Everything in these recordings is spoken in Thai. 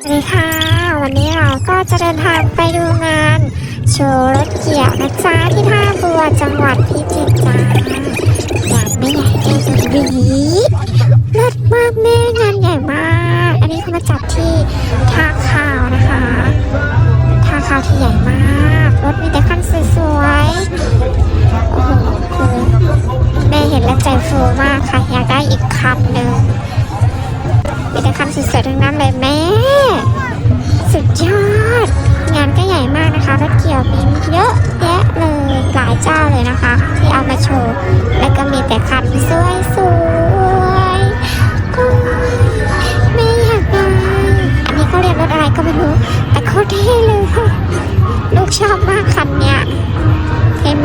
สวัสดีค่ะ วันนี้เราก็จะเดินทางไปดูงาน โชว์รถเกี่ยวนะจ๊ะที่ท่าบัวจังหวัดพิจิตรจ้าอยากไม่อยากได้สุดดีรถมากแม่งานใหญ่มาก อันนี้เขามาจัดที่ท่าข้าวนะคะท่าข้าวที่ใหญ่มากรถมีแต่คันสวยๆโอ้โหคือแม่เห็นแล้วใจฟูมากค่ะ อยากได้อีกคันหนึ่ง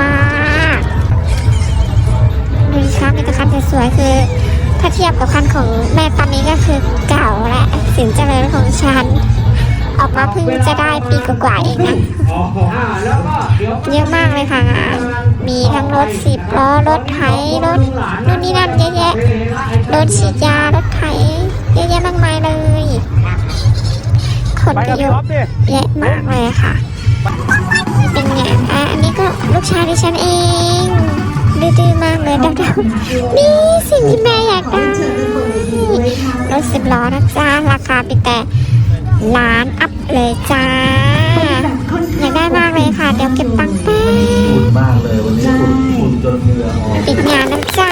มากดูดิคะมีต่คันสวยๆคือ ถ้าเทียบกับคันของแม่ตอนนี้ก็คือเก่าและสินเจริญของฉัน ออกมาเพิ่งจะได้ปีกว่าๆเองนะเยอะมากเลยค่ะมีทั้งรถสิบล้อรถไถรถนู่นนี่นั่นเยอะแยะรถฉีดยารถไถเยอะแยะมากมายเลยคนก็เยอะอ๊อฟดิแยะมากเลยค่ะ ชาดิฉันเองดื้อมากเลยดับๆนี่สิ่งที่แม่อยากได้รถสิบล้อนะจ้าราคาเป็นแต่ล้านอัพเลยจ้าอยากได้มากเลยค่ะ เดี๋ยวเก็บตังค์แป๊บมากเลยวันนี้คุณจนเหนื่อออกปิดงานนะจ้า